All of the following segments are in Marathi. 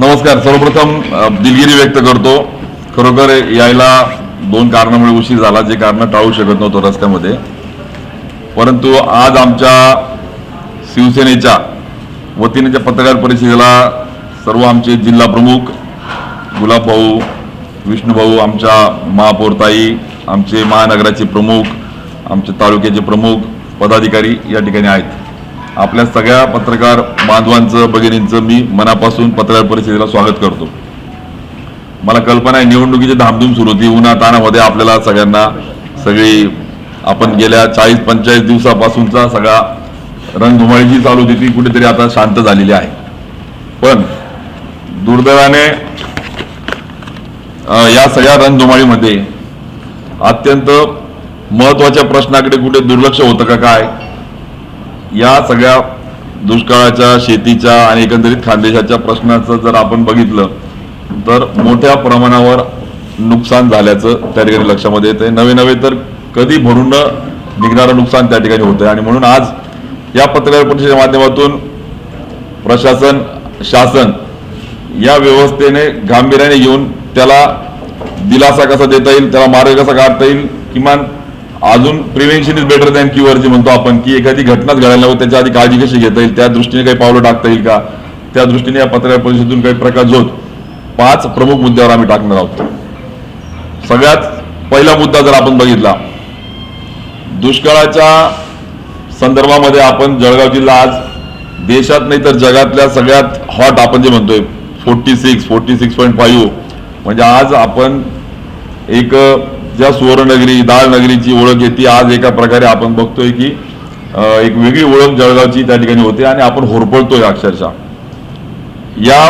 नमस्कार. सर्वप्रथम दिलगिरी व्यक्त करतो. खरोखर यायला दोन कारणामुळे उशीर झाला. जे कारण टाळू शकत नव्हतो रस्त्यामध्ये. परंतु आज आमच्या शिवसेनेच्या वतीनेच्या पत्रकार परिषदेला सर्व आमचे जिल्हा प्रमुख गुलाब भाऊ विष्णूभाऊ आमच्या महापौरताई आमचे महानगराचे प्रमुख आमचे तालुक्याचे प्रमुख पदाधिकारी या ठिकाणी आहेत. आपल्या सगळ्या पत्रकार बांधवांचं भगिनींचं मी मनापासून पत्रकार परिषदेला स्वागत करतो. मला कल्पना आहे निवडणुकीची धामधूम सुरू होती. उन्हा तानामध्ये आपल्याला सगळ्यांना सगळी आपण गेल्या चाळीस पंचेचाळीस दिवसापासूनचा सगळा रंगधुमाळी जी चालू होती. ती कुठेतरी आता शांत झालेली आहे. पण दुर्दैवाने या सगळ्या रणधुमाळीमध्ये अत्यंत महत्त्वाच्या प्रश्नाकडे कुठे दुर्लक्ष होतं का काय? या सगळ्या दुष्काळाच्या शेतीच्या आणि एकंदरीत खानदेशाच्या प्रश्नाचं जर आपण बघितलं तर मोठ्या प्रमाणावर नुकसान झाल्याचं त्या ठिकाणी लक्षामध्ये येतं नवे नवे तर कधी भरून न निघणारं नुकसान त्या ठिकाणी होतं आणि म्हणून आज या पत्रकार परिषदेच्या माध्यमातून प्रशासन शासन या व्यवस्थेने गांभीर्याने येऊन त्याला दिलासा कसा देता येईल त्याला मार्ग कसा काढता येईल किमान अजून prevention is better than cure जे म्हणतो आपण की एखादी घटनाच घडायला नको त्याच्या आधी काळजी कशी घेता येईल? त्या दृष्टीने काही पावलं टाकता येईल का? त्या दृष्टीने या पत्रकार परिषदेतून काही प्रकाश होत पाच प्रमुख मुद्द्यावर आम्ही टाकणार आहोत. सगळ्यात पहिला मुद्दा जर आपण बघितला दुष्काळाच्या संदर्भामध्ये आपण जळगाव जिल्हा आज देशात नाही तर जगातल्या सगळ्यात हॉट आपण जे म्हणतोय forty six forty six point five म्हणजे आज आपण एक ज्या सुवर्णनगरी दाळ नगरीची ओळख येते आज एका प्रकारे आपण बघतोय की एक वेगळी ओळख जळगावची त्या ठिकाणी होते आणि आपण होरपळतोय अक्षरशः. या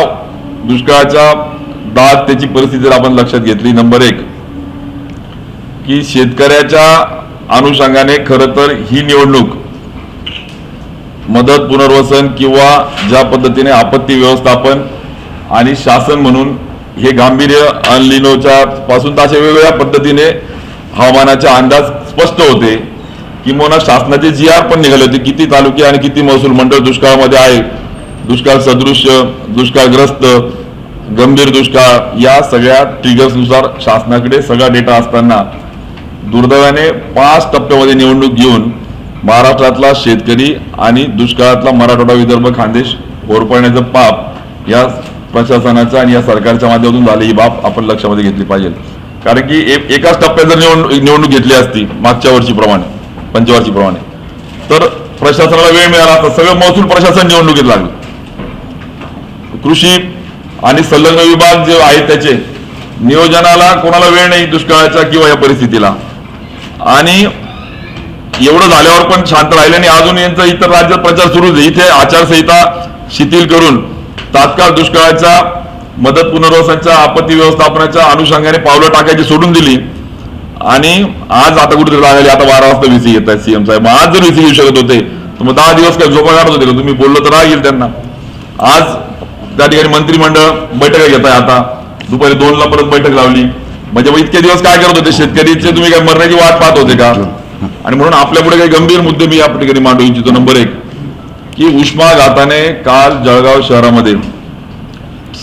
दुष्काळाच्या दात त्याची परिस्थिती जर आपण लक्षात घेतली नंबर एक की शेतकऱ्याच्या अनुषंगाने खरं तर ही निवडणूक मदत पुनर्वसन किंवा ज्या पद्धतीने आपत्ती व्यवस्थापन आणि शासन म्हणून हे गांभीर्य अनलिनोच्या पासून तर अशा वेगवेगळ्या पद्धतीने हवामानाचे अंदाज स्पष्ट होते किंवा शासनाचे जी आर पण निघाले होते. किती तालुके आणि किती महसूल मंडळ दुष्काळामध्ये आहे? दुष्काळ सदृश्य दुष्काळग्रस्त गंभीर दुष्काळ या सगळ्या ट्रिगर्सनुसार शासनाकडे सगळा डेटा असताना दुर्दैवाने पाच टप्प्यामध्ये निवडणूक घेऊन महाराष्ट्रातला शेतकरी आणि दुष्काळातला मराठवाडा विदर्भ खानदेश होरपळण्याचं पाप या प्रशासनाचं आणि या सरकारच्या माध्यमातून झाली ही बाब आपण लक्षामध्ये घेतली पाहिजे. कारण की एकाच टप्प्यात जर निवडणूक निवडणूक घेतली असती मागच्या वर्षीप्रमाणे पंचवर्षीप्रमाणे तर प्रशासनाला वेळ मिळाला असता सगळं महसूल प्रशासन निवडणुकीत लागलं. कृषी आणि संलग्न विभाग जे आहेत त्याचे नियोजनाला कोणाला वेळ नाही दुष्काळाच्या किंवा या परिस्थितीला. आणि एवढं झाल्यावर पण शांत राहिले आणि अजून यांचा इतर राज्यात प्रचार सुरूच आहे. इथे आचारसंहिता शिथिल करून तात्काळ दुष्काळाच्या मदत पुनर्वसनाच्या आपत्ती व्यवस्थापनाच्या अनुषंगाने पावलं टाकायची सोडून दिली. आणि आज आता कुठेतरी लागली आता बारा वाजता व्हीसी येत आहेत सीएम साहेब. आज जर व्हीसी घेऊ शकत होते तर मग दहा दिवस काय झोपा काढत होते का? तुम्ही बोललो तर राहील त्यांना. आज त्या ठिकाणी मंत्रिमंडळ बैठका घेत आहे आता. दुपारी दोनला परत बैठक लावली. म्हणजे मग इतके दिवस काय करत होते? शेतकरीचे तुम्ही काय मरण्याची वाट पाहत होते का? आणि म्हणून आपल्या पुढे काही गंभीर मुद्दे मी या ठिकाणी मांडू इच्छितो. नंबर एक की उष्माघाताने काल जळगाव शहरामध्ये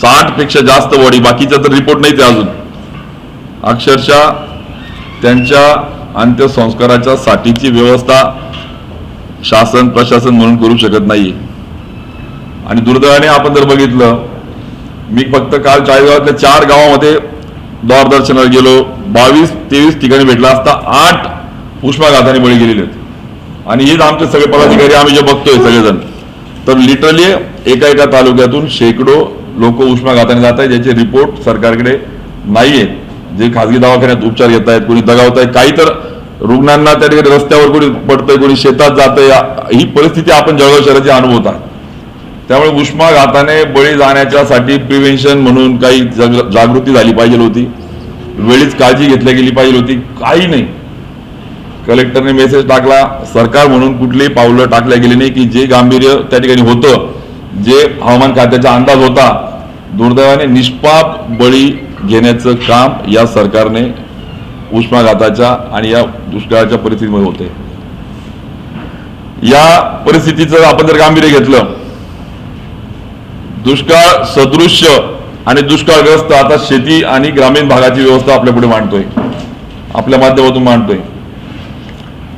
साठपेक्षा जास्त बॉडी बाकीचा तर रिपोर्ट नाही ते अजून. अक्षरशः त्यांच्या अंत्यसंस्काराच्या साठीची व्यवस्था शासन प्रशासन म्हणून करू शकत नाही आणि दुर्दैवाने आपण जर बघितलं मी फक्त काल चाळीसगावातल्या चार गावामध्ये द्वारदर्शनाला गेलो. बावीस तेवीस ठिकाणी भेटला असता आठ उष्माघाताने बळी गेलेले आहेत. आणि हेच आमचे सगळे पदाधिकारी आम्ही जे बघतोय सगळेजण. तर लिटरली एका एका तालुक्यातून शेकडो लोक उष्माघाताने जात आहेत ज्याचे रिपोर्ट सरकारकडे नाही आहेत जे खासगी दवाखान्यात उपचार घेत आहेत कोणी दगावत आहेत काही तर रुग्णांना त्या ठिकाणी रस्त्यावर कोणी पडतंय कोणी शेतात जातंय ही परिस्थिती आपण जळगाव शहराची अनुभवत आहे त्यामुळे उष्माघाताने बळी जाण्याच्यासाठी प्रिव्हेन्शन म्हणून काही जागृती झाली पाहिजे होती. वेळीच काळजी घेतली गेली पाहिजे होती. काही नाही. कलेक्टरने मेसेज टाकला. सरकार म्हणून कुठलीही पावलं टाकल्या गेली नाही की जे गांभीर्य त्या ठिकाणी होतं जे हवामान खात्याचा अंदाज होता दुर्दैवाने निष्पाप बळी घेण्याचं काम या सरकारने उष्माघाताच्या आणि या दुष्काळाच्या परिस्थितीमध्ये होते. या परिस्थितीचं आपण जर गांभीर्य घेतलं दुष्काळ सदृश्य आणि दुष्काळग्रस्त आता शेती आणि ग्रामीण भागाची व्यवस्था आपल्या पुढे मांडतोय. आपल्या माध्यमातून मांडतोय.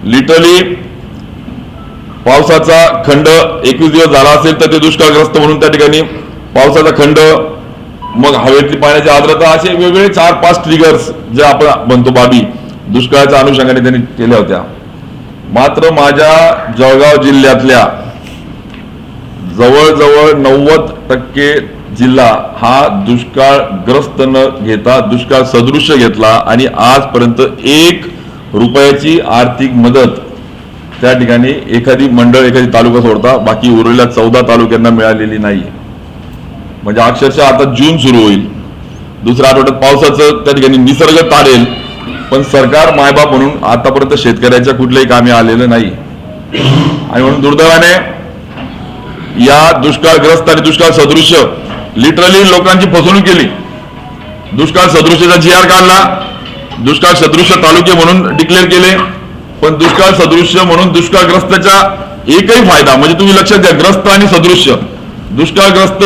लिटरली पावसाचा खंड एकवीस दिवस झाला असेल तर ते दुष्काळग्रस्त म्हणून त्या ठिकाणी पावसाचा खंड मग हवेतली पाण्याची आर्द्रता असे वेगवेगळे चार पाच ट्रिगर्स जे आपण म्हणतो बाबी दुष्काळाच्या अनुषंगाने त्यांनी केल्या होत्या. मात्र माझ्या जळगाव जिल्ह्यातल्या जवळजवळ नव्वद टक्के जिल्हा हा दुष्काळग्रस्त न घेता दुष्काळ सदृश्य घेतला आणि आजपर्यंत एक रुपयाची आर्थिक मदत त्या ठिकाणी एखादी मंडळ एखादी तालुका सोडता बाकी उरलेल्या चौदा तालुक्यांना मिळालेली नाही. म्हणजे अक्षरशः आता जून सुरू होईल. दुसऱ्या आठवड्यात पावसाचं त्या ठिकाणी निसर्ग तारेल. पण सरकार मायबाप म्हणून आतापर्यंत शेतकऱ्याच्या कुठल्याही कामी आलेलं नाही. आणि म्हणून दुर्दैवाने या दुष्काळग्रस्त आणि दुष्काळ सदृश्य लिटरली लोकांची फसवणूक केली. दुष्काळ सदृश्यचा जी आर काढला. दुष्काळ सदृश्य तालुके म्हणून डिक्लेअर केले. पण दुष्काळ सदृश्य म्हणून दुष्काळग्रस्ताचा एकही फायदा म्हणजे तुम्ही लक्षात घ्या ग्रस्त आणि सदृश्य. दुष्काळग्रस्त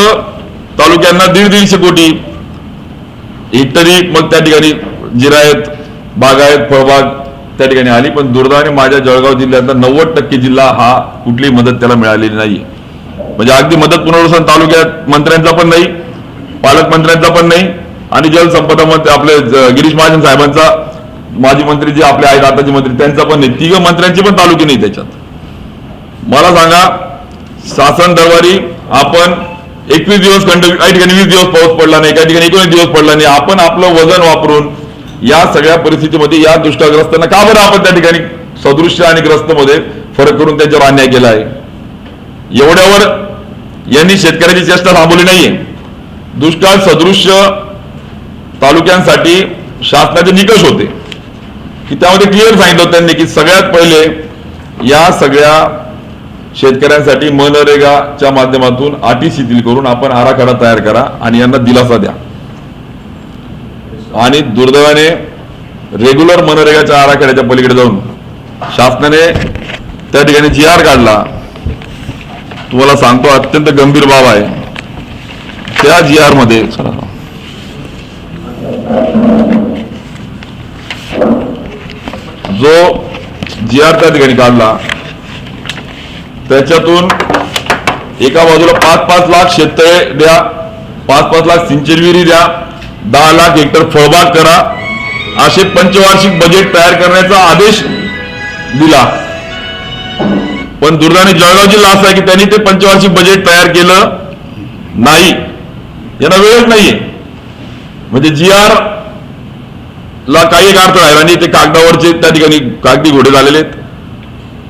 तालुक्यांना दीड दीडशे कोटी हेक्टरी मग त्या ठिकाणी जिरायत बागायत फळबाग त्या ठिकाणी आली पण दुर्दैवाने माझ्या जळगाव जिल्ह्यातला नव्वद टक्के जिल्हा हा कुठलीही मदत त्याला मिळालेली नाही. म्हणजे अगदी मदत पुनर्वसन तालुक्यात मंत्र्यांचा पण नाही पालकमंत्र्यांचा पण नाही आणि जलसंपदा मंत्री आपले गिरीश महाजन साहेबांचा माजी मंत्री जे आपले आहेत आताचे मंत्री त्यांचा पण नाही. तिघ मंत्र्यांचे पण तालुके नाही त्याच्यात. मला सांगा शासन दरबारी आपण एकवीस दिवस खंड काही ठिकाणी वीस दिवस पाऊस पडला नाही काही ठिकाणी एकोणीस दिवस पडला नाही. आपण आपलं वजन वापरून या सगळ्या परिस्थितीमध्ये या दुष्काळग्रस्तांना का बरं आपण त्या ठिकाणी सदृश्य आणि ग्रस्त मध्ये फरक करून त्यांच्यावर अन्याय केला आहे? एवढ्यावर यांनी शेतकऱ्याची चेष्टा थांबवली नाहीये. दुष्काळ सदृश्य तालुक्यांसाठी शासनाचे निकष होते. की त्यामध्ये क्लिअर सांगितलं होतं त्यांनी की सगळ्यात पहिले या सगळ्या शेतकऱ्यांसाठी मनरेगाच्या माध्यमातून अटी शिथिल करून आपण आराखडा तयार करा आणि यांना दिलासा द्या. आणि दुर्दैवाने रेग्युलर मनरेगाच्या आराखड्याच्या पलीकडे जाऊन शासनाने त्या ठिकाणी जी आर काढला. तुम्हाला सांगतो अत्यंत गंभीर बाब आहे. त्या जी आर जो जी आर त्या ठिकाणी काढला त्याच्यातून एका बाजूला पाच पाच लाख शेततळे द्या पाच पाच लाख सिंचन विहिरी द्या दहा लाख हेक्टर फळबाग करा असे पंचवार्षिक बजेट तयार करण्याचा आदेश दिला. पण दुर्गाने जळगाव जिल्हा असा आहे की त्यांनी ते पंचवार्षिक बजेट तयार केलं नाही. यांना वेळच नाहीये. म्हणजे जी आर ला काही एक अर्थ राहिला आणि ते कागदावरचे त्या ठिकाणी कागदी घोडे झालेले आहेत.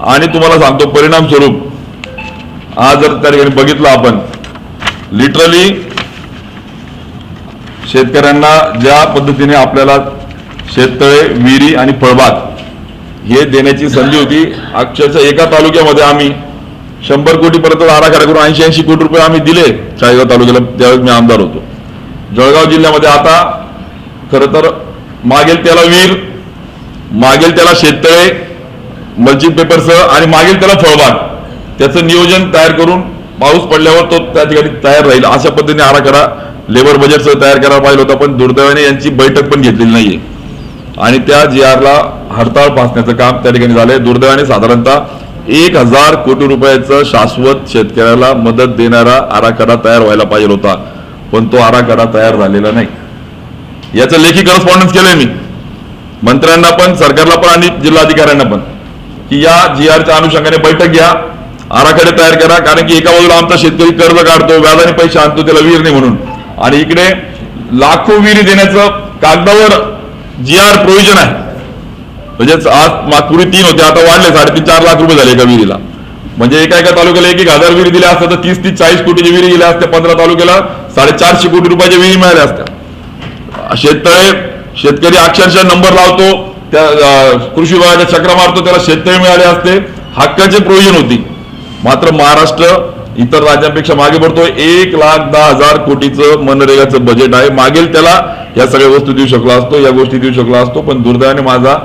आणि तुम्हाला सांगतो परिणाम स्वरूप आज जर त्या ठिकाणी बघितलं आपण लिटरली शेतकऱ्यांना ज्या पद्धतीने आपल्याला शेततळे विहिरी आणि फळबाग हे देण्याची संधी होती अक्षरशः एका तालुक्यामध्ये आम्ही शंभर कोटीपर्यंत आराखडा करून ऐंशी ऐंशी कोटी रुपये आम्ही दिले चाळीगाव तालुक्याला त्यावेळेस मी आमदार होतो. जळगाव जिल्ह्यामध्ये आता खर तर मागेल त्याला वीर मागेल त्याला शेततळे मल्चिंग पेपरसह आणि मागेल त्याला फळबाग. त्याचं नियोजन तयार करून पाऊस पडल्यावर तो त्या ठिकाणी तयार राहील. अशा पद्धतीने आराखडा लेबर बजेटसह तयार करायला पाहिजे होता पण दुर्दैवाने यांची बैठक पण घेतलेली नाहीये. आणि त्या जी आरला हरताळ फासण्याचं काम त्या ठिकाणी झालंय. दुर्दैवाने साधारणतः एक हजार कोटी रुपयाचं शाश्वत शेतकऱ्याला मदत देणारा आराखडा तयार व्हायला पाहिजे होता. पण तो आराखडा तयार झालेला नाही. याचं लेखी करस्पॉन्डन्स केलंय मी. मंत्र्यांना पण सरकारला पण आणि जिल्हाधिकाऱ्यांना पण. की या जी आरच्या अनुषंगाने बैठक घ्या आराखडे तयार करा कारण की एका बाजूला आमचा शेतकरी कर्ज काढतो व्याजाने पैसे आणतो त्याला विहीर नाही म्हणून. आणि इकडे लाखो विहिरी देण्याचं कागदावर जी आर प्रोव्हिजन आहे. म्हणजेच आज मागपूर्वी तीन होते आता वाढले साडेतीन चार लाख रुपये झाले एका विहिरीला. म्हणजे एका एका तालुक्याला एक एक हजार विहिरी दिल्या असतात तर तीस तीस चाळीस कोटीची विहिरी गेल्या असत्या पंधरा तालुक्याला साडेचारशे कोटी रुपयाच्या विहिरी मिळाल्या असत्या. शेततळे शेतकरी अक्षरशः नंबर लावतो त्या कृषी विभागाच्या चक्र मारतो त्याला शेततळे मिळाले असते. हक्काचे प्रोविजन होती. मात्र महाराष्ट्र इतर राज्यांपेक्षा मागे पडतोय. एक लाख दहा हजार कोटीचं मनरेगाचं बजेट आहे. मागेल त्याला या सगळ्या वस्तू देऊ शकला असतो या गोष्टी देऊ शकला असतो. पण दुर्दैवाने माझा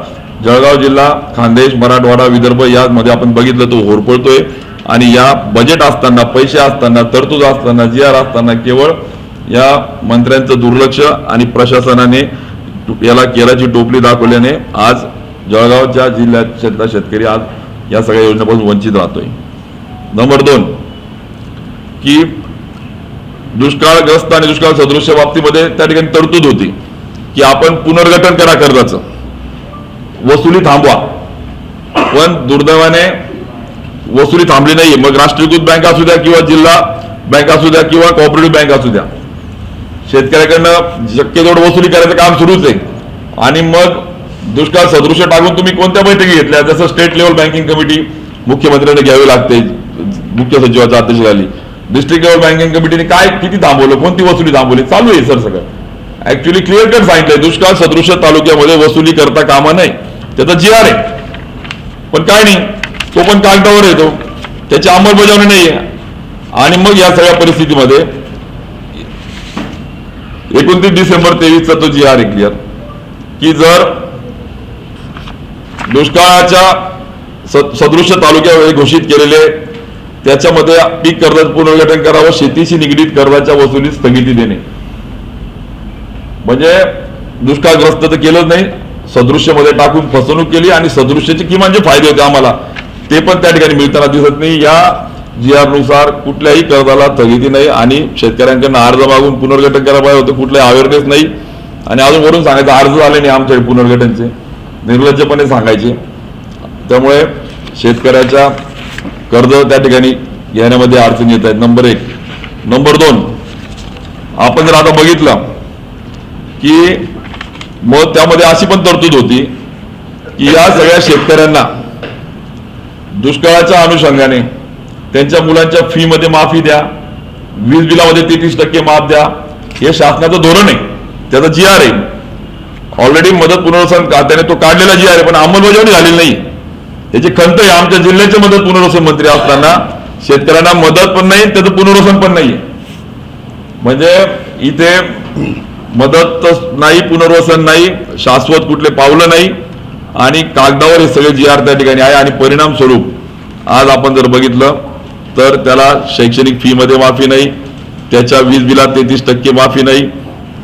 जळगाव जिल्हा खानदेश मराठवाडा विदर्भ यामध्ये आपण बघितलं तो होरपळतोय. आणि या बजेट असताना पैसे असताना तरतूद असताना जी आर असताना केवळ या मंत्र्यांचं दुर्लक्ष आणि प्रशासनाने याला केराची टोपली दाखवल्याने आज जळगावच्या जिल्ह्यातला शेतकरी आज या सगळ्या योजनेपासून वंचित राहतोय. नंबर दोन की दुष्काळग्रस्त आणि दुष्काळ सदृश्य बाबतीमध्ये त्या ठिकाणी तरतूद होती की आपण पुनर्गठन करा कर्जाचं. वसुली थांबवा. पण दुर्दैवाने वसुली थांबली नाही मग राष्ट्रीयकृत बँक असू द्या किंवा जिल्हा बँक असू द्या किंवा कॉपरेटिव्ह बँक असू द्या. शेतकऱ्याकडनं शक्य जोड वसुली करायचं काम सुरूच आहे. आणि मग दुष्काळ सदृश्य टाकून तुम्ही कोणत्या बैठकी घेतल्या? जसं स्टेट लेवल बँकिंग कमिटी मुख्यमंत्र्यांनी घ्यावी लागते. मुख्य सचिवाच्या झाली. डिस्ट्रिक्ट लेवल बँकिंग कमिटीने काय किती थांबवलं? कोणती वसुली थांबवली? चालू आहे सर सगळं. ऍक्च्युली क्लिअर कट सांगितलंय. दुष्काळ सदृश्य तालुक्यामध्ये वसुली करता कामा नाही त्याचा जी आर आहे. पण काय नाही. तो पण कागदावर येतो त्याची अंमलबजावणी नाही आहे आणि मग या सगळ्या परिस्थितीमध्ये एकोणतीस डिसेंबर तेवीसचा तो जी आर क्लिअर की जर दुष्काळाच्या सदृश्य तालुक्यावेळी घोषित केलेले त्याच्यामध्ये पीक कर्जाचं पुनर्गठन करावं शेतीशी निगडीत कर्जाच्या वसुलीत स्थगिती देणे. म्हणजे दुष्काळग्रस्त तर केलंच नाही सदृश्यमध्ये टाकून फसवणूक केली आणि सदृश्याचे किमान जे फायदे होते आम्हाला ते पण त्या ठिकाणी मिळताना दिसत नाही. या जी कुठल्याही कर्जाला स्थगिती नाही आणि शेतकऱ्यांकडनं अर्ज मागून पुनर्गठन करायला पाहिजे होतं कुठलाही अवेअरनेस नाही. आणि अजून वरून सांगायचं अर्ज झाले नाही आमच्या पुनर्गठनचे. निर्लज्जपणे सांगायचे. त्यामुळे शेतकऱ्याच्या कर्ज त्या ठिकाणी घेण्यामध्ये अडचणी येत आहेत. नंबर एक. नंबर दोन. आपण जर आता बघितलं की मग त्यामध्ये अशी पण तरतूद होती की या सगळ्या शेतकऱ्यांना दुष्काळाच्या अनुषंगाने त्यांच्या मुलांच्या फी मध्ये माफी द्या. वीज बिलामध्ये तेहतीस टक्के माफ द्या. हे शासनाचं धोरण आहे. त्याचा जी आर आहे. ऑलरेडी मदत पुनर्वसन त्याने तो काढलेला जी आर आहे पण अंमलबजावणी झालेली नाही. याची खंत आहे. आमच्या जिल्ह्याचे मदत पुनर्वसन मंत्री असताना शेतकऱ्यांना मदत पण नाही त्याचं पुनर्वसन पण नाही. म्हणजे इथे मदत नाही पुनर्वसन नाही शाश्वत कुठले पावलं नाही. आणि कागदावर हे सगळे जी आर त्या ठिकाणी आहे. आणि परिणाम स्वरूप आज आपण जर बघितलं तर त्याला शैक्षणिक फी मध्ये माफी नाही त्याच्या वीज बिलात तेहतीस टक्के माफी नाही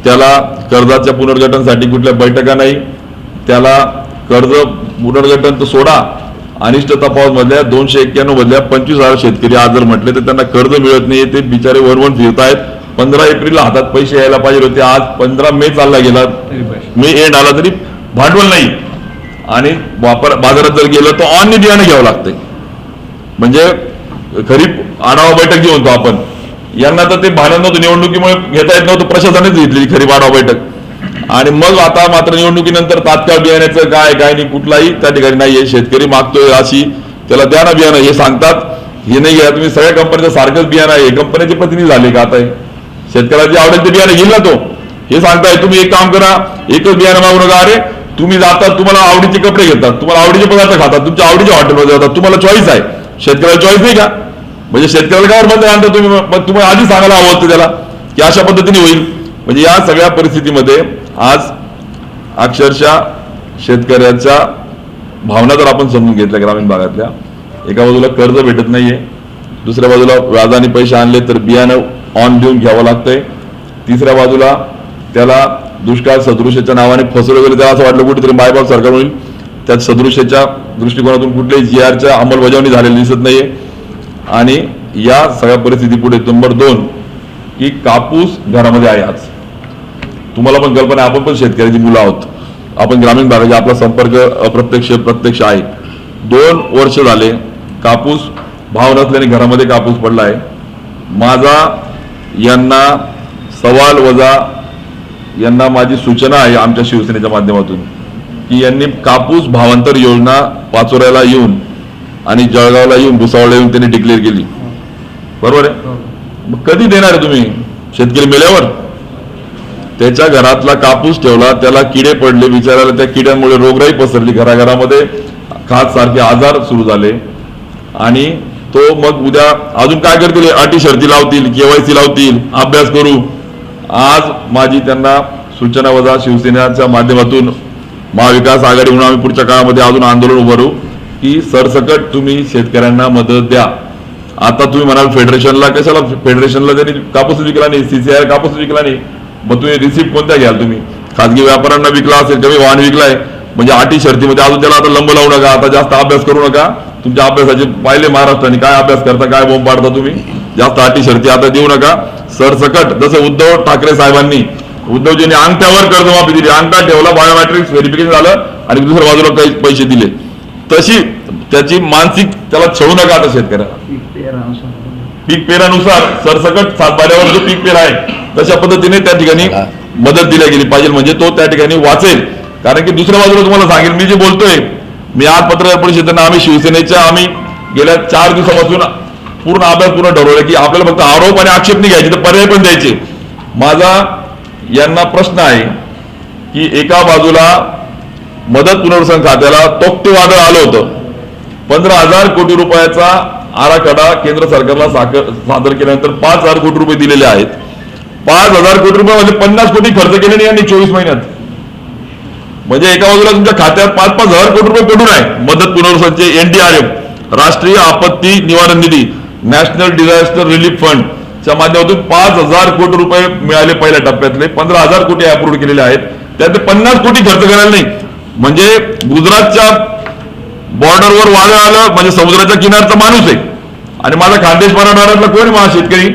त्याला कर्जाच्या पुनर्गठनासाठी कुठल्या बैठका नाही त्याला कर्ज पुनर्गठन तर सोडा. अनिष्ट तपास मधल्या दोनशे एक्क्याण्णव मधल्या पंचवीस हजार शेतकरी आज जर म्हटले तर त्यांना कर्ज मिळत नाही ते बिचारे वरवण फिरतायत. पंधरा एप्रिलला हातात पैसे यायला पाहिजे होते आज पंधरा मे चालला गेला मे एंड आला तरी भांडवल नाही. आणि वापर बाजारात जर गेलं तर ऑन बियाणं घ्यावं लागतंय. म्हणजे खरीप आढावा बैठक जी म्हणतो आपण. यांना तर ते भांडण नव्हतं. निवडणुकीमुळे घेता येत नव्हतं. प्रशासनानेच घेतली खरीप आढावा बैठक. आणि मग आता मात्र निवडणुकीनंतर तात्काळ बियाण्याचं काय काय नाही कुठलाही त्या ठिकाणी नाहीये. शेतकरी मागतोय अशी त्याला द्या ना बियाणं. हे सांगतात. हे नाही घ्या तुम्ही सगळ्या कंपनीचं सारखंच बियाणं आहे. कंपनीचे प्रतिनिधी झाले का आता हे? शेतकऱ्याचे आवडेल ते बियाणं घेईल ना तो. हे सांगताय. तुम्ही एक काम करा. एकच बियाणं मागू नका. अरे तुम्ही जातात तुम्हाला आवडीचे कपडे घेतात. तुम्हाला आवडीचे पदार्थ खातात. तुमच्या आवडीच्या हॉटेलमध्ये जातात. तुम्हाला चॉईस आहे. शेतकऱ्याला चॉईस नाही का? म्हणजे शेतकऱ्याला काय बंद आणता तुम्ही? तुम्हाला आधी सांगायला हवं होतं त्याला की अशा पद्धतीने होईल. म्हणजे या सगळ्या परिस्थितीमध्ये आज अक्षरशः शेतकऱ्याच्या भावना जर आपण समजून घेतल्या ग्रामीण भागातल्या. एका बाजूला कर्ज भेटत नाहीये दुसऱ्या बाजूला व्याजाने पैसे आणले तर बियाणं ऑन देऊन घ्यावं लागतंय. तिसऱ्या बाजूला त्याला दुष्काळ सदृश्याच्या नावाने फसवलं गेलं त्याला असं वाटलं कुठेतरी मायबाप सरकार होईल. त्यात सदृश्याच्या दृष्टिकोनातून कुठल्याही जी आरच्या अंमलबजावणी झालेली दिसत नाहीये. आणि या सगळ्या परिस्थिती पुढे नंबर दोन की कापूस घरामध्ये आहे आज. तुम्हाला पण कल्पना आहे, आपण पण शेतकऱ्याची मुलं आहोत. आपण ग्रामीण भागाचा आपला संपर्क अप्रत्यक्ष प्रत्यक्ष आहे. दोन वर्ष झाले कापूस भाव नसल्याने घरामध्ये कापूस पडला आहे माझा यांना सवाल वजा यांना माझी सूचना आहे आमच्या शिवसेनेच्या माध्यमातून. की यांनी कापूस भावांतर योजना पाचोऱ्याला येऊन आणि जळगावला येऊन भुसावळला येऊन त्यांनी डिक्लेअर केली. बरोबर आहे? मग कधी देणार आहे तुम्ही? शेतकरी मेल्यावर? त्याच्या घरातला कापूस ठेवला त्याला किडे पडले विचारायला त्या किड्यांमुळे रोगराई पसरली. घराघरामध्ये खास सारखे आजार सुरू झाले. आणि तो मग उद्या अजून काय करतील? अटी शर्ती लावतील केवायसी लावतील अभ्यास करू. आज माझी त्यांना सूचना वजा शिवसेनेच्या माध्यमातून महाविकास आघाडी म्हणून आम्ही पुढच्या काळामध्ये अजून आंदोलन उभारू की सरसकट तुम्ही शेतकऱ्यांना मदत द्या. आता तुम्ही म्हणाल फेडरेशनला कशाला फेडरेशनला त्यांनी कापूस विकला नाही सीसीआय कापूस विकला नाही मग तुम्ही रिसिप्ट कोणत्या घ्याल तुम्ही? खाजगी व्यापाऱ्यांना विकला असेल कमी वाहन विकलाय म्हणजे अटी शर्तीमध्ये अजून त्याला आता लंब लावू नका आता जास्त अभ्यास करू नका. तुमच्या अभ्यासाचे पाहिले महाराष्ट्राने काय अभ्यास करता काय बोंब पाडता तुम्ही? जास्त अटी शर्ती आता देऊ नका. सरसकट जसं उद्धव ठाकरे साहेबांनी उद्धवजींनी अंगठ्यावर कर्जमाफी दिली. अंगठा ठेवला बायोमॅट्रिक्स व्हेरिफिकेशन झालं आणि दुसऱ्या बाजूला काही पैसे दिले. तशी त्याची मानसिक त्याला छळू नका आता शेतकऱ्याला. पीक पेरानुसार सरसकट सातबाऱ्यावर जो पीक पेरा आहे तशा पद्धतीने त्या ठिकाणी मदत दिल्या गेली पाहिजे. म्हणजे तो त्या ठिकाणी वाचेल. कारण की दुसऱ्या बाजूला तुम्हाला सांगेल मी जे बोलतोय मी आज पत्रकार परिषदेनं आम्ही शिवसेनेच्या आम्ही गेल्या चार दिवसापासून पूर्ण अभ्यास पूर्ण ठरवलं की आपल्याला फक्त आरोप आणि आक्षेप नाही घ्यायचे तर पर्याय पण द्यायचे. माझा यांना प्रश्न आहे की एका बाजूला मदत पुनर्वसन खात्याला तोक्ते वादळ आलं होतं. पंधरा हजार कोटी रुपयाचा आराखडा केंद्र सरकारला सादर केल्यानंतर पाच हजार कोटी रुपये दिलेले आहेत. पाच हजार कोटी रुपये म्हणजे पन्नास कोटी खर्च केले नाही यांनी चोवीस महिन्यात. म्हणजे एका बाजूला तुमच्या खात्यात पाच पाच हजार कोटी रुपये पडून आहे. मदत पुनर्वसनचे एनडीआरएफ राष्ट्रीय आपत्ती निवारण निधी नॅशनल डिझास्टर रिलीफ फंड च्या माध्यमातून पाच हजार कोटी रुपये मिळाले पहिल्या टप्प्यातले. पंधरा हजार कोटी अप्रूव्ह केलेले आहेत. त्यातले पन्नास कोटी खर्च करायला नाही. म्हणजे गुजरातच्या बॉर्डरवर वादळ आलं म्हणजे समुद्राच्या किनारचा माणूस आहे. आणि माझा खानदेश मराठवाड्यातला कोण माझा शेतकरी?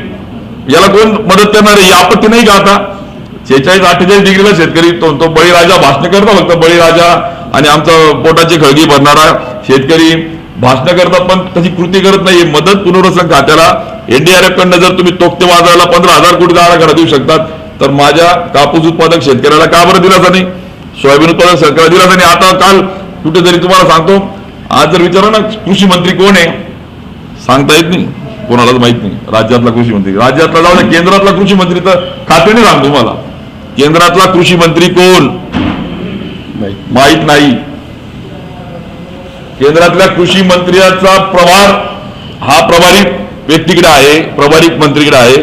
याला कोण मदत करणार आहे? ही आपत्ती नाही का आता? शेहेचाळीस अठ्ठेचाळीस डिग्रीला शेतकरी तो तो बळीराजा भाषण करतो फक्त बळीराजा आणि आमचं पोटाची खळगी भरणारा शेतकरी. भाषण करतात पण तशी कृती करत नाही मदत पुनर्वसन खात्याला एनडीआरएफ कडनं जर तुम्ही तोक्ते वाजवायला पंधरा हजार कोटीचा आराखडा देऊ शकतात तर माझ्या कापूस उत्पादक शेतकऱ्याला का बरं दिलासा नाही? सोयाबीन उत्पादक शेतकऱ्याला दिलासा नाही? आता काल कुठेतरी तुम्हाला सांगतो आज जर विचारा ना कृषी मंत्री कोण आहे? सांगता येत नाही. कोणालाच माहीत नाही. राज्यातला कृषी मंत्री. राज्यातला जाऊ केंद्रातला कृषी मंत्री तर खात्याने सांगतो तुम्हाला. केंद्रातला कृषी मंत्री कोण? माहीत नाही. केंद्रातल्या कृषी मंत्र्याचा प्रभार हा प्रभारी व्यक्तीकडे आहे प्रभारी मंत्रीकडे आहे.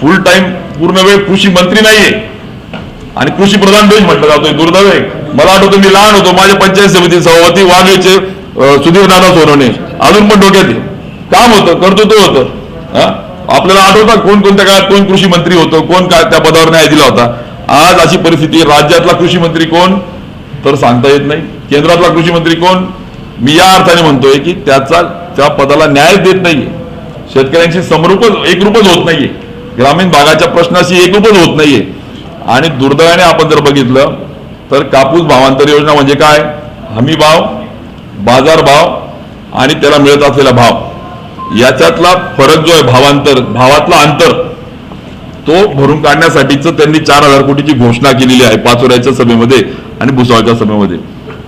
फुल टाइम पूर्ण वेळ कृषी मंत्री नाहीये. आणि कृषी प्रधान देश म्हटलं जातोय दुर्दैव मला आठवतो मी लहान होतो माझ्या पंचायत समिती सभापती वाघेचे सुधीर नाना सोनवणे. अजून पण डोक्यात काम होतं कर्तृत्व होतं. हा? आपल्याला आठवतं कोण कोणत्या काळात कोण कृषी मंत्री होतं कोण काय त्या पदावर न्याय दिला होता. आज अशी परिस्थिती राज्यातला कृषी मंत्री कोण? तर सांगता येत नाही. केंद्रातला कृषी मंत्री कोण? मी या अर्थाने म्हणतोय की त्याचा त्या पदाला न्याय देत नाहीये. शेतकऱ्यांशी समरूपच एकरूपच होत नाहीये. ग्रामीण भागाच्या प्रश्नाशी एकरूपच होत नाहीये. आणि दुर्दैवाने आपण जर बघितलं तर कापूस भावांतर योजना म्हणजे काय? हमी भाव बाजार भाव आणि त्याला मिळत असलेला भाव. याच्यातला फरक जो आहे भावांतर भावातला अंतर तो भरून काढण्यासाठीच त्यांनी चार हजार कोटीची घोषणा केलेली आहे पाचोऱ्याच्या सभेमध्ये आणि भुसावळच्या सभेमध्ये.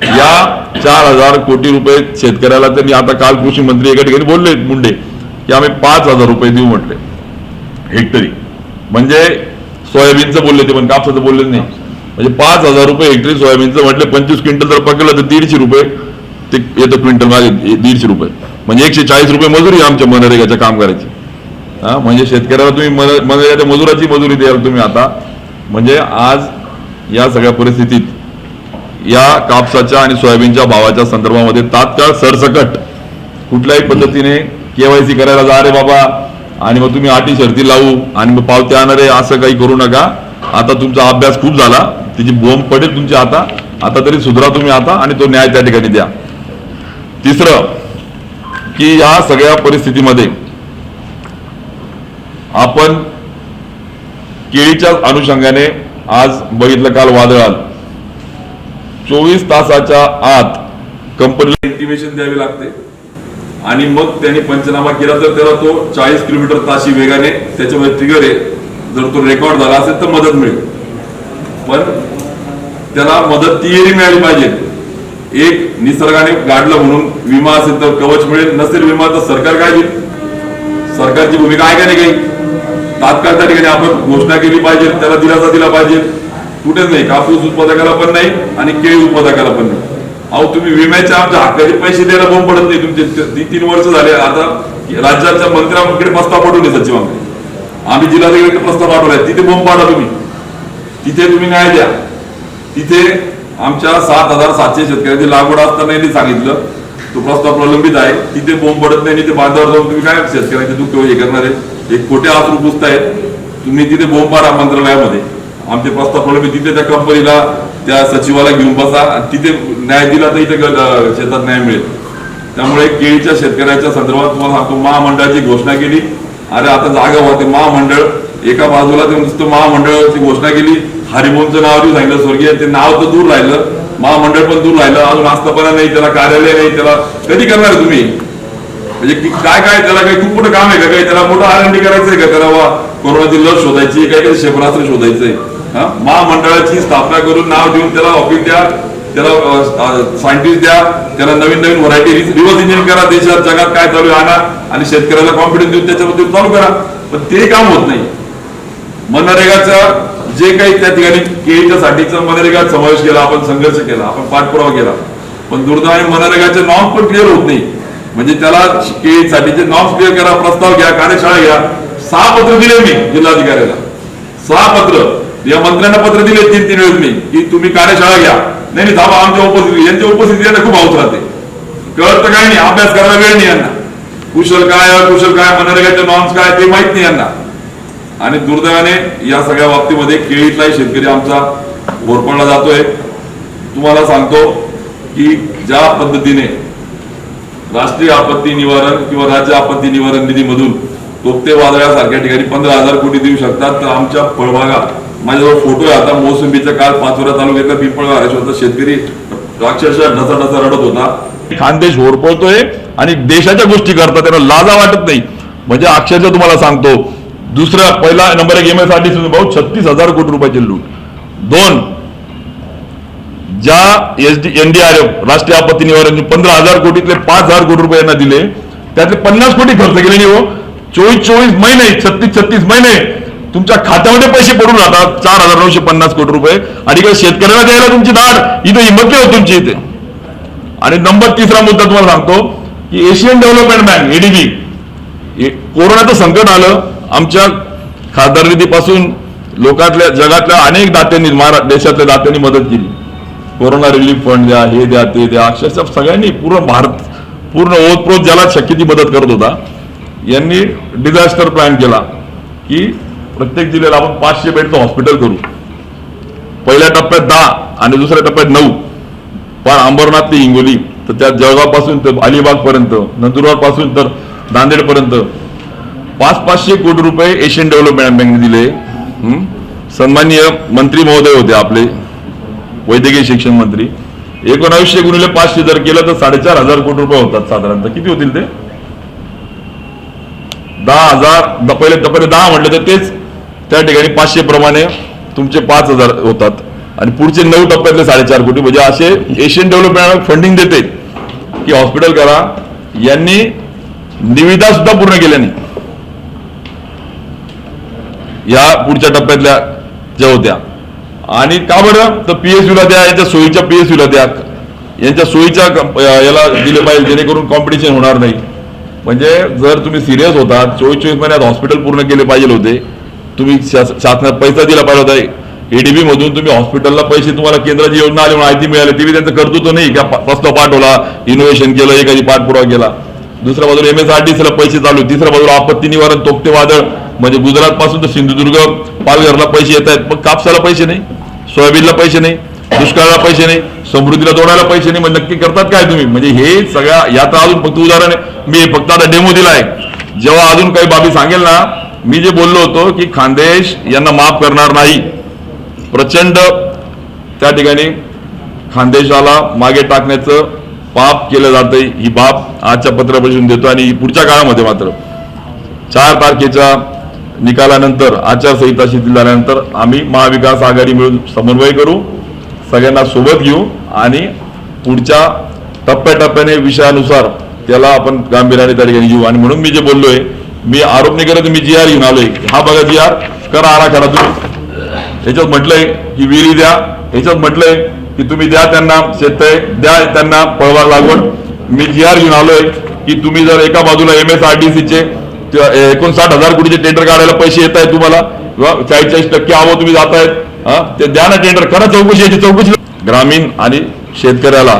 या चार हजार कोटी रुपये शेतकऱ्याला त्यांनी आता काल कृषी मंत्री एका ठिकाणी बोलले मुंडे. की आम्ही पाच हजार रुपये देऊ म्हटले हेक्टरी. म्हणजे सोयाबीनचं बोलले ते पण कापसाचं बोलले नाही. म्हणजे पाच हजार रुपये हेक्टरी सोयाबीनचं म्हटले पंचवीस क्विंटल जर पकडलं तर दीडशे रुपये ते येतं क्विंटल मागे दीडशे रुपये. म्हणजे एकशे चाळीस रुपये मजुरी आहे आमच्या मनरेगाच्या कामगाराची हा म्हणजे शेतकऱ्याला तुम्ही मन- मनरेगाच्या मजुराची मजुरी द्याल तुम्ही आता. म्हणजे आज या सगळ्या परिस्थितीत या कापसाच्या आणि सोयाबीनच्या भावाच्या संदर्भामध्ये तात्काळ सरसकट कुठल्याही पद्धतीने केवायसी करायला जा रे बाबा. आणि मग तुम्ही अटी शर्ती लावू आणि मग पावते आणणारे असं काही करू नका. आता तुमचा अभ्यास खूप झाला. तिची बोंब पडेल तुमची आता. आता तरी सुधरा तुम्ही आता आणि तो न्याय त्या ठिकाणी द्या. तिसरं की या सगळ्या परिस्थितीमध्ये आपण केळीच्या अनुषंगाने आज बघितलं काल वादळ आलं. चोवीस तासाच्या आत कंपनीला इंटिमेशन द्यावी लागते. आणि मग त्यांनी पंचनामा केला तर त्याला तो चाळीस किलोमीटर ताशी वेगाने त्याच्यामध्ये ट्रिगर आहे. जर तो रेकॉर्ड झाला असेल तर मदत मिळेल. पण त्याला मदत तिहेरी मिळाली पाहिजे. एक निसर्गाने गाडलं म्हणून विमा असेल तर कवच मिळेल नसेल विमा तर सरकार काय घेईल सरकारची भूमिका आहे का नाही काही? तात्काळ त्या ठिकाणी आपण घोषणा केली पाहिजे त्याला दिलासा दिला पाहिजे. कुठेच नाही. कापूस उत्पादकाला पण नाही आणि केळी उत्पादकाला पण नाही. अहो तुम्ही विम्याच्या आमच्या हक्काचे पैसे द्यायला बोंब पडत नाही? तुमचे तीन तीन वर्ष झाले. आता राज्याच्या मंत्र्यांकडे प्रस्ताव पाठवले सचिवांकडे. आम्ही जिल्हाधिकारी प्रस्ताव पाठवलाय तिथे बोंब पाडा तुम्ही. तिथे तुम्ही न्याय द्या. तिथे आमच्या सात हजार सातशे शेतकऱ्यांची लागवड असताना यांनी सांगितलं. तो प्रस्ताव प्रलंबित आहे. तिथे बोंब पडत नाही. ते बांधावर जाऊन तुम्ही काय शेतकऱ्यांचे दुःख हे करणार आहे? एक खोटे आसरू पुसतायत. तुम्ही तिथे बोंब पाडा मंत्रालयामध्ये. आमचे प्रस्ताव प्रलंबित तिथे त्या कंपनीला त्या सचिवाला घेऊन बसा. आणि तिथे न्याय दिला तर इथे शेतात न्याय मिळेल. त्यामुळे केळीच्या शेतकऱ्याच्या संदर्भात तुम्हाला सांगतो महामंडळाची घोषणा केली. अरे आता जागा होते महामंडळ. एका बाजूला ते नुसतं महामंडळाची घोषणा केली. हरिमोहनचं नाव देऊन सांगितलं स्वर्गीय ते नाव तर दूर राहिलं. महामंडळ पण दूर राहिलं. अजून आस्थापना नाही त्याला कार्यालय नाही त्याला कधी करणार तुम्ही? म्हणजे काय काय त्याला काही खूप मोठं काम आहे का? काही त्याला मोठं आर एन डी करायचंय का? त्याला वा कोरोनाची लस शोधायची काय काही क्षेपणास्त्र शोधायचंय. महामंडळाची स्थापना करून नाव देऊन त्याला ऑफिस द्या त्याला सायंटिस्ट द्या त्याला नवीन नवीन व्हरायटी रिव्हर्स इंजिनिअर करा देशात जगात काय चालू आणा आणि शेतकऱ्याला कॉन्फिडन्स देऊन त्याच्यामध्ये चालू करा. पण ते काम होत नाही. मनरेगाचं जे काही त्या ठिकाणी केळीच्या साठीचा मनरेगात समावेश केला आपण संघर्ष केला आपण पाठपुरावा केला. पण दुर्दैवाने मनरेगाचे नॉर्म पण क्लिअर होत नाही. म्हणजे त्याला केळीसाठीचे नॉर्म्स क्लिअर करा प्रस्ताव घ्या कार्यशाळा घ्या. सहा पत्र दिले मी जिल्हाधिकाऱ्याला. सहा पत्र. या मंत्र्यांना पत्र दिले तीन तीन वेळेस मी की तुम्ही कार्यशाळा घ्या. नाही नाही थांबा आमच्या उपस्थिती यांच्या उपस्थिती यांना खूप आवत राहते. कळत काय नाही अभ्यास करायला वेळ नाही यांना. कुशल काय अकुशल काय मनरेगाचे नॉर्म्स काय ते माहीत नाही यांना. आणि दुर्दैवाने या सगळ्या बाबतीमध्ये केळीतलाही शेतकरी आमचा होरपडला जातोय. तुम्हाला सांगतो की ज्या पद्धतीने राष्ट्रीय आपत्ती निवारण किंवा राज्य आपत्ती निवारण निधीमधून तोपते वादळासारख्या ठिकाणी पंधरा हजार कोटी देऊ शकतात तर आमच्या फळबागा माझ्याजवळ फोटो आहे. आता मोसंबीचा काल पाचोरा तालुक्यातला पिंपळगाव हरेश्वरचा शेतकरी अक्षरशः ढसा ढसा रडत होता. खानदेश होरपळतोय आणि देशाच्या गोष्टी करतात. त्यांना लाजा वाटत नाही. म्हणजे अक्षरशः तुम्हाला सांगतो दुसरा पहिला नंबर एक एम एस आर भाऊ छत्तीस हजार कोटी रुपयाची लूट. दोन ज्या एस डी एनडीआरएफ राष्ट्रीय आपत्ती निवारण पंधरा हजार कोटीतले पाच हजार कोटी रुपये यांना दिले त्यातले पन्नास कोटी खर्च केले नाही हो. चोवीस चोवीस महिने छत्तीस छत्तीस महिने तुमच्या खात्यामध्ये पैसे पडून राहतात चार हजार नऊशे पन्नास कोटी रुपये. आणि इकडे शेतकऱ्याला द्यायला तुमची दाद इथे हिंमत नाही होत तुमची इथे. आणि नंबर तिसरा मुद्दा तुम्हाला सांगतो की एशियन डेव्हलपमेंट बँक एडीबी कोरोनाचं संकट आलं. आमच्या खासदार निधीपासून लोकातल्या जगातल्या अनेक दात्यांनी महाराष्ट्र देशातल्या दात्यांनी मदत केली. कोरोना रिलीफ फंड द्या हे द्या ते द्या. अक्षरशः सगळ्यांनी पूर्ण भारत पूर्ण ओतप्रोत ज्याला शक्य ती मदत करत होता यांनी डिझास्टर प्लॅन केला की प्रत्येक जिल्ह्याला आपण पाचशे बेडचं हॉस्पिटल करू. पहिल्या टप्प्यात दहा आणि दुसऱ्या टप्प्यात नऊ. पण अंबरनाथ ते हिंगोली तर त्या जळगावपासून तर अलिबाग पर्यंत तर नांदेड पर्यंत पाच पाचशे कोटी रुपये एशियन डेव्हलपमेंट बँकेने दिले. सन्माननीय मंत्री महोदय होते आपले वैद्यकीय शिक्षण मंत्री. एकोणावीसशे गुणिले पाचशे जर केलं तर साडेचार हजार कोटी रुपये होतात साधारणतः. किती होतील ते? दहा हजार द- पहिले पहिले दहा म्हटले तर तेच त्या ठिकाणी पाचशे प्रमाणे तुमचे पाच हजार होतात. आणि पुढचे नऊ टप्प्यातले साडेचार कोटी. म्हणजे असे एशियन डेव्हलपमेंट फंडिंग देते की हॉस्पिटल करा. यांनी निविदा सुद्धा पूर्ण केल्या नाही. या पुढच्या टप्प्यातल्या ज्या होत्या. आणि का बरं? तर पीएसयू ला द्या यांच्या सोयीच्या पीएसयू ला द्या. यांच्या सोयीच्या याला दिले पाहिजे जेणेकरून कॉम्पिटिशन होणार नाही. म्हणजे जर तुम्ही सिरियस होता चोवीस चोवीस महिन्यात हॉस्पिटल पूर्ण केले पाहिजे होते तुम्ही शासनात पैसा दिला पाहिजे होता. एडीबी मधून तुम्ही हॉस्पिटलला पैसे तुम्हाला केंद्राची योजना आली म्हणून माहिती मिळाली. ती बी त्यांचं कर्तृत्व नाही. का प्रस्ताव पाठवला इनोव्हेशन केलं एखादी पाठपुरावा केला. दुसऱ्या बाजूला एम एस आर टी सीला पैसे चालू. तिसऱ्या बाजूला आपत्ती निवारण तोक्ते वादळ. म्हणजे गुजरात पासून तर सिंधुदुर्ग पालघरला पैसे येत आहेत. पण कापसाला पैसे नाही. सोयाबीनला पैसे नाही. दुष्काळाला पैसे नाही. समृद्धीला जोडायला पैसे नाही. म्हणजे नक्की करतात काय तुम्ही? म्हणजे हे सगळ्या या तर अजून फक्त उदाहरण आहे. मी फक्त आता डेमो दिलाय. जेव्हा अजून काही बाबी सांगेल ना मी जे बोललो होतो की खानदेश यांना माफ करणार नाही. प्रचंड त्या ठिकाणी खानदेशाला मागे टाकण्याचं पाप केलं जातंय. ही बाब आजच्या पत्रापासून देतो आणि पुढच्या काळामध्ये मात्र. चार तारखेच्या निकालानंतर आचारसंहिता शिथिल झाल्यानंतर आम्ही महाविकास आघाडी मिळून समन्वय करू सगळ्यांना सोबत घेऊ आणि पुढच्या टप्प्याटप्प्याने विषयानुसार त्याला आपण गांभीर्याने त्या ठिकाणी घेऊ. आणि म्हणून मी जे बोललोय मी आरोप नाही करत मी जी आर घेऊन आलोय. हा बघा जी आर करा आराखडा तुम्ही. याच्यात म्हटलंय की विहिरी द्या. याच्यात म्हटलंय की तुम्ही द्या त्यांना शेततळे द्या त्यांना फळबाग लागवड. मी जी आर घेऊन आलोय की तुम्ही जर एका बाजूला एम एस आर टी सीचे एकोणसाठ हजार कोटीचे टेंडर काढायला पैसे येत आहेत तुम्हाला किंवा चाळीस चाळीस टक्के आवं तुम्ही जात हा ते द्या ना टेंडर करा चौकशी याची चौकशी ग्रामीण आणि शेतकऱ्याला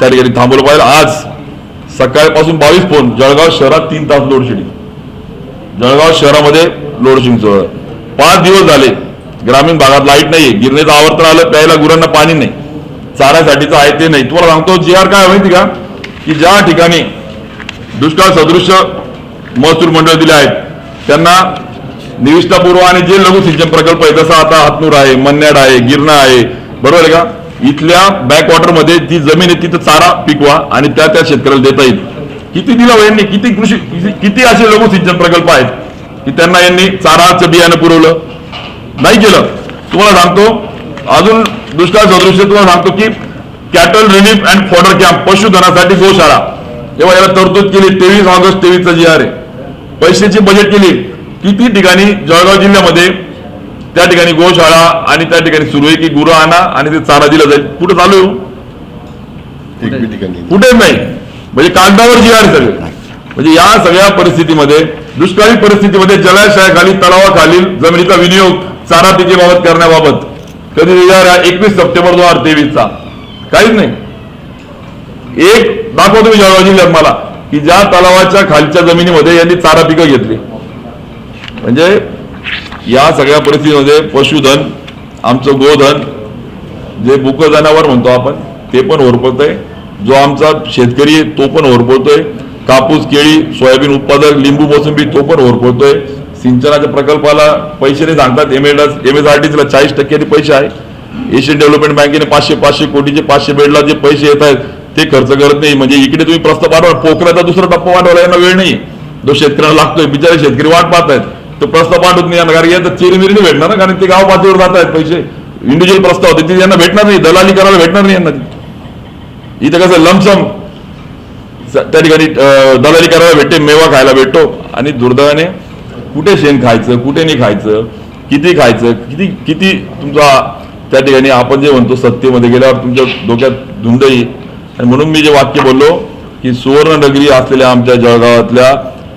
त्या ठिकाणी थांबवलं पाहिजे. आज सकाळपासून बावीस फोन जळगाव शहरात तीन तास लोडशेडिंग जळगाव शहरामध्ये लोड शेडिंग पाच दिवस झाले ग्रामीण भागात लाइट नाहीये. गिरणीचं आवर्तन आलं प्यायला गुरांना पाणी नाही. चाऱ्यासाठीचं आहे ते नाही. तुम्हाला सांगतो जी आर काय माहिती का? की ज्या ठिकाणी दुष्काळ सदृश महसूल मंडळ दिले आहेत त्यांना निविष्ठापूर्व आणि जे लघु सिंचन प्रकल्प आहे जसं आता हातनूर आहे मन्याड आहे गिरणा आहे बरोबर आहे का? इथल्या बॅकवॉटरमध्ये जमीन आहे तिथं चारा पिकवा आणि त्या त्या शेतकऱ्याला देता येईल. किती दिला हो यांनी? किती कृषी किती- असे लघु सिंचन प्रकल्प आहेत? की त्यांना यांनी चाराचं बियाणं पुरवलं. नाही केलं. तुम्हाला सांगतो अजून दुष्काळ सदृश्य तुम्हाला सांगतो की cattle relief and fodder camp पशुधनासाठी गोशाळा. तेव्हा याला तरतूद केली तेवीस ऑगस्ट तेवीसचा जी आर आहे पैशाची बजेट केली. किती ठिकाणी जळगाव जिल्ह्यामध्ये त्या ठिकाणी गोशाळा आणि त्या ठिकाणी सुरू आहे की गुरु आणा आणि ते चारा दिला जाईल. कुठं चालू आहे हो? कुठेच नाही. म्हणजे कागदावर जिहार आर सगळे म्हणजे या सगळ्या परिस्थितीमध्ये दुष्काळी परिस्थितीमध्ये जलाशयाखाली तलावाखालील जमिनीचा विनियोग चारा पिकेबाबत करण्याबाबत कधी एकवीस सप्टेंबर दोन हजार तेवीसचा. काहीच नाही. एक दाखवतो तुम्ही जळगाव जिल्ह्यात मला की ज्या तलावाच्या खालच्या जमिनीमध्ये यांनी चारा पिकं घेतली. म्हणजे या सगळ्या परिस्थितीमध्ये पशुधन आमचं गोधन जे बुक जनावर म्हणतो आपण ते पण होरपळतंय जो आमचा शेतकरी आहे तो पण होरपळतोय. कापूस केळी सोयाबीन उत्पादक लिंबू मोसंबी तो पण होरपळतोय. सिंचनाच्या प्रकल्पाला पैसे नाही सांगतात. M L M S R T चाळीस टक्क्यांनी पैसे आहे. एशियन डेव्हलपमेंट बँकेने पाचशे पाचशे कोटीचे पाचशे बेडला जे पैसे येत आहेत ते खर्च करत नाही. म्हणजे इकडे तुम्ही प्रस्ताव पाठवा पोखराचा दुसरा टप्पा पाठवायला यांना वेळ नाही जो शेतकऱ्याला लागतोय. बिचारे शेतकरी वाट पाहत आहेत. तो प्रस्ताव पाठवत नाही यांना कारण यांचा चिरमिरी नाही भेटणार ना कारण ते गाव पातळीवर जात आहेत पैसे. इंडिव्हिज्युअल प्रस्ताव होते ते यांना भेटणार नाही. दलाली करायला भेटणार नाही यांना. इथं कसं लमसम त्या ठिकाणी दलाली करायला भेटते मेवा खायला भेटतो. आणि दुर्दैवाने कुठे शेण खायचं कुठे नाही खायचं किती खायचं किती किती तुमचा त्या ठिकाणी आपण जे म्हणतो सत्तेमध्ये गेल्यावर तुमच्या डोक्यात धुंड येईल आणि म्हणून मी जे वाक्य बोललो की सुवर्ण नगरी असलेल्या आमच्या जळगावातल्या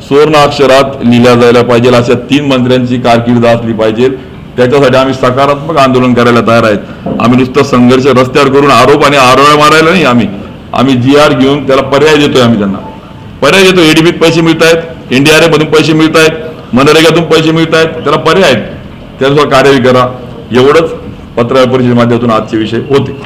सुवर्ण अक्षरात लिहिल्या जायला पाहिजे अशा तीन मंत्र्यांची कारकीर्द असली पाहिजे त्याच्यासाठी आम्ही सकारात्मक आंदोलन करायला तयार आहेत. आम्ही नुसतं संघर्ष रस्त्यावर करून आरोप आणि आरोळ्या मारायला नाही आम्ही. आम्ही जी आर घेऊन त्याला पर्याय देतोय आम्ही त्यांना. पर्याय देतो एडीबीत पैसे मिळत आहेत. एनडीआरएफ मधून पैसे मिळत आहेत. मनरेगातून पैसे मिळत आहेत. त्याला पर्याय आहेत. त्यानुसार कार्यवाही करा. एवढंच पत्रकार परिषदे माध्यमातून आजचे विषय होते.